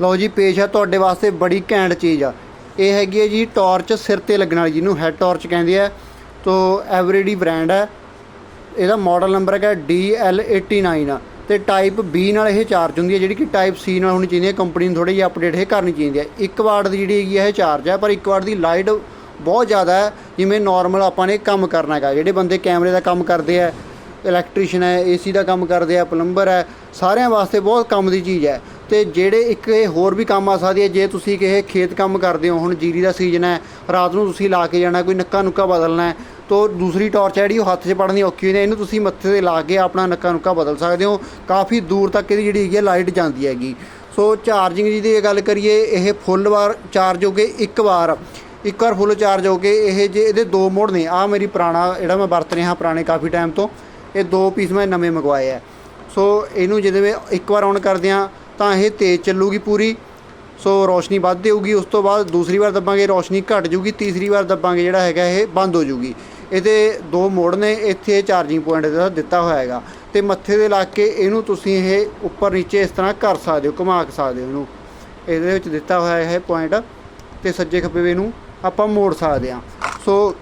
ਲਓ ਜੀ, ਪੇਸ਼ ਹੈ ਤੁਹਾਡੇ ਵਾਸਤੇ ਬੜੀ ਘੈਂਟ ਚੀਜ਼ ਆ। ਇਹ ਹੈਗੀ ਹੈ ਜੀ ਟਾਰਚ ਸਿਰ ਤੇ ਲੱਗਣ ਵਾਲੀ, ਜਿਹਨੂੰ ਹੈਡ ਟਾਰਚ ਕਹਿੰਦੇ ਆ। ਤੋ, ਐਵਰੀਡੀ ਬ੍ਰਾਂਡ ਹੈ। ਇਹਦਾ ਮਾਡਲ ਨੰਬਰ ਹੈਗਾ DL89 ਆ। ਤੇ ਟਾਈਪ B ਨਾਲ ਇਹ ਚਾਰਜ ਹੁੰਦੀ ਹੈ, ਜਿਹੜੀ ਕਿ ਟਾਈਪ C ਨਾਲ ਹੋਣੀ ਚਾਹੀਦੀ ਹੈ। ਕੰਪਨੀ ਨੂੰ ਥੋੜੀ ਜਿਹੀ ਅਪਡੇਟ ਇਹ ਕਰਨੀ ਚਾਹੀਦੀ ਹੈ। 1 ਵਾਟ ਦੀ ਜਿਹੜੀ ਹੈਗੀ ਹੈ ਇਹ ਚਾਰਜ ਹੈ, ਪਰ 1 ਵਾਟ ਦੀ ਲਾਈਟ ਬਹੁਤ ਜ਼ਿਆਦਾ ਹੈ, ਜਿਵੇਂ ਨਾਰਮਲ ਆਪਾਂ ਨੇ ਕੰਮ ਕਰਨਾ ਹੈਗਾ। ਜਿਹੜੇ ਬੰਦੇ ਕੈਮਰੇ ਦਾ ਕੰਮ ਕਰਦੇ ਆ ਇਲੈਕਟ੍ਰੀਸ਼ੀਅਨ ਹੈ ਏਸੀ ਦਾ ਕੰਮ ਕਰਦੇ ਆ ਪਲੰਬਰ ਹੈ, ਸਾਰਿਆਂ ਵਾਸਤੇ ਬਹੁਤ ਕੰਮ ਦੀ ਚੀਜ਼ ਹੈ। ਤੇ ਜਿਹੜੇ ਇੱਕ ਇਹ ਹੋਰ ਵੀ ਕੰਮ ਆ ਸਕਦੀ ਹੈ, ਜੇ ਤੁਸੀਂ ਕਿਸੇ ਖੇਤ ਕੰਮ ਕਰਦੇ ਹੋ, ਹੁਣ ਜੀਰੀ ਦਾ ਸੀਜ਼ਨ ਹੈ, ਰਾਤ ਨੂੰ ਤੁਸੀਂ ਲਾ ਕੇ ਜਾਣਾ, ਕੋਈ ਨੱਕਾ ਨੁੱਕਾ ਬਦਲਣਾ ਹੈ, ਤੋ ਦੂਸਰੀ ਟਾਰਚ ਹੈ ਜਿਹੜੀ, ਉਹ ਹੱਥ 'ਚ ਪੜਨੀ ਔਖੀ ਹੁੰਦੀ ਹੈ, ਇਹਨੂੰ ਤੁਸੀਂ ਮੱਥੇ ਤੇ ਲਾ ਕੇ ਆਪਣਾ ਨੱਕਾ ਨੁੱਕਾ ਬਦਲ ਸਕਦੇ ਹੋ, ਕਾਫੀ ਦੂਰ ਤੱਕ ਇਹਦੀ ਜਿਹੜੀ ਹੈਗੀ ਹੈ ਲਾਈਟ ਜਾਂਦੀ ਹੈਗੀ। ਸੋ ਚਾਰਜਿੰਗ ਜੀ ਦੀ ਗੱਲ ਕਰੀਏ, ਇਹ ਫੁੱਲ ਵਾਰ ਚਾਰਜ ਹੋ ਕੇ ਇੱਕ ਵਾਰ ਇੱਕ ਵਾਰ ਫੁੱਲ ਚਾਰਜ ਹੋ ਕੇ ਇਹ ਜੇ ਇਹਦੇ ਦੋ ਮੋਡ ਨੇ ਆ ਮੇਰੀ ਪੁਰਾਣਾ, ਜਿਹੜਾ ਮੈਂ ਵਰਤ ਰਿਹਾ ਪੁਰਾਣੇ ਕਾਫੀ ਟਾਈਮ ਤੋਂ, ਇਹ ਦੋ ਪੀਸ ਮੈਂ ਨਵੇਂ ਮੰਗਵਾਏ ਆ ਸੋ ਇਹਨੂੰ ਜਦੋਂ ਮੈਂ ਇੱਕ ਵਾਰ ਔਨ ਕਰਦੇ ਆ ਤਾਂ ਇਹ ਤੇਜ਼ ਚੱਲੂਗੀ ਪੂਰੀ, ਸੋ ਰੋਸ਼ਨੀ ਵੱਧ ਦੇਊਗੀ, ਉਸ ਤੋਂ ਬਾਅਦ ਦੂਸਰੀ ਵਾਰ ਦੱਬਾਂਗੇ, ਰੋਸ਼ਨੀ ਘਟ ਜੂਗੀ ਤੀਸਰੀ ਵਾਰ ਦੱਬਾਂਗੇ ਜਿਹੜਾ ਹੈਗਾ ਇਹ ਬੰਦ ਹੋ ਜੂਗੀ ਇਹਦੇ ਦੋ ਮੋੜ ਨੇ, ਇੱਥੇ ਚਾਰਜਿੰਗ ਪੁਆਇੰਟ ਦਾ ਦਿੱਤਾ ਹੋਇਆ ਹੈਗਾ। ਤੇ ਮੱਥੇ ਦੇ ਲਾ ਕੇ ਇਹਨੂੰ ਤੁਸੀਂ ਇਹ ਉੱਪਰ ਨੀਚੇ ਇਸ ਤਰ੍ਹਾਂ ਕਰ ਸਕਦੇ ਹੋ, ਘੁਮਾ ਕੇ ਸਕਦੇ ਹੋ ਇਹਨੂੰ। ਇਹਦੇ ਵਿੱਚ ਦਿੱਤਾ ਹੋਇਆ ਹੈ ਪੁਆਇੰਟ ਤੇ ਸੱਜੇ ਖੱਬੇ ਵੇ ਨੂੰ ਆਪਾਂ ਮੋੜ ਸਕਦੇ ਹਾਂ। ਸੋ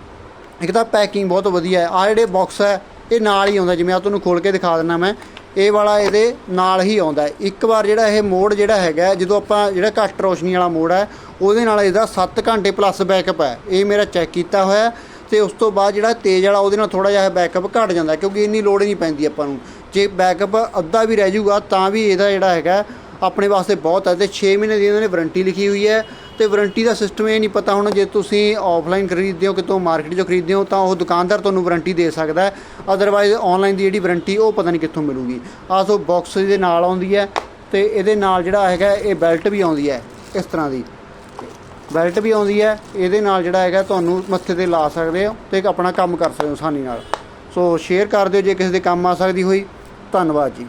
ਇੱਕ ਤਾਂ ਪੈਕਿੰਗ ਬਹੁਤ ਵਧੀਆ ਹੈ। ਆ ਜਿਹੜੇ ਬਾਕਸ ਹੈ, ਇਹ ਨਾਲ ਹੀ ਆਉਂਦਾ, ਜਿਵੇਂ ਆ ਤੁਹਾਨੂੰ ਖੋਲ ਕੇ ਦਿਖਾ ਦਿੰਦਾ ਮੈਂ। ਇਹ ਵਾਲਾ ਇਹਦੇ ਨਾਲ ਹੀ ਆਉਂਦਾ ਇੱਕ ਵਾਰ ਜਿਹੜਾ ਇਹ ਮੋਡ ਜਿਹੜਾ ਹੈਗਾ ਜਦੋਂ ਆਪਾਂ ਜਿਹੜਾ ਘੱਟ ਰੋਸ਼ਨੀ ਵਾਲਾ ਮੋਡ ਹੈ, ਉਹਦੇ ਨਾਲ ਇਹਦਾ 7 ਘੰਟੇ ਪਲੱਸ ਬੈਕਅਪ ਹੈ। ਇਹ ਮੇਰਾ ਚੈੱਕ ਕੀਤਾ ਹੋਇਆ ਹੈ ਤੇ ਉਸ ਤੋਂ ਬਾਅਦ ਜਿਹੜਾ ਤੇਜ਼ ਵਾਲਾ ਉਹਦੇ ਨਾਲ ਥੋੜਾ ਜਿਹਾ ਬੈਕਅਪ ਘਟ ਜਾਂਦਾ ਕਿਉਂਕਿ ਇੰਨੀ ਲੋਡ ਨਹੀਂ ਪੈਂਦੀ ਆਪਾਂ ਨੂੰ। ਜੇ ਬੈਕਅਪ ਅੱਧਾ ਵੀ ਰਹਿ ਜਾਊਗਾ ਤਾਂ ਵੀ ਇਹਦਾ ਜਿਹੜਾ ਹੈਗਾ ਆਪਣੇ ਵਾਸਤੇ ਬਹੁਤ ਹੈ ਤੇ 6 ਮਹੀਨੇ ਦੀ ਇਹਨਾਂ ਨੇ ਵਾਰੰਟੀ ਲਿਖੀ ਹੋਈ ਹੈ। ਤੇ ਵਾਰੰਟੀ ਦਾ ਸਿਸਟਮ ਇਹ ਨਹੀਂ ਪਤਾ ਹੁਣ ਜੇ ਤੁਸੀਂ ਆਫਲਾਈਨ ਖਰੀਦਦੇ ਹੋ, ਕਿਤੋਂ ਮਾਰਕੀਟ 'ਚੋਂ ਖਰੀਦਦੇ ਹੋ, ਤਾਂ ਉਹ ਦੁਕਾਨਦਾਰ ਤੁਹਾਨੂੰ ਵਾਰੰਟੀ ਦੇ ਸਕਦਾ ਹੈ। ਅਦਰਵਾਈਜ਼ ਆਨਲਾਈਨ ਦੀ ਜਿਹੜੀ ਵਾਰੰਟੀ ਉਹ ਪਤਾ ਨਹੀਂ ਕਿੱਥੋਂ ਮਿਲੂਗੀ। ਆਹ ਸੋ ਬਾਕਸ ਦੇ ਨਾਲ ਆਉਂਦੀ ਹੈ ਤੇ ਇਹਦੇ ਨਾਲ ਜਿਹੜਾ ਹੈਗਾ, ਇਹ ਬੈਲਟ ਵੀ ਆਉਂਦੀ ਹੈ ਇਸ ਤਰ੍ਹਾਂ ਦੀ। ਬੈਲਟ ਵੀ ਆਉਂਦੀ ਹੈ, ਇਹਦੇ ਨਾਲ ਜਿਹੜਾ ਹੈਗਾ ਤੁਹਾਨੂੰ ਮੱਥੇ ਤੇ ਲਾ ਸਕਦੇ ਹੋ ਤੇ ਆਪਣਾ ਕੰਮ ਕਰ ਸਕਦੇ ਹੋ ਆਸਾਨੀ ਨਾਲ। ਸੋ ਸ਼ੇਅਰ ਕਰ ਦਿਓ ਜੇ ਕਿਸੇ ਦੇ ਕੰਮ ਆ ਸਕਦੀ ਹੋਈ। ਧੰਨਵਾਦ ਜੀ।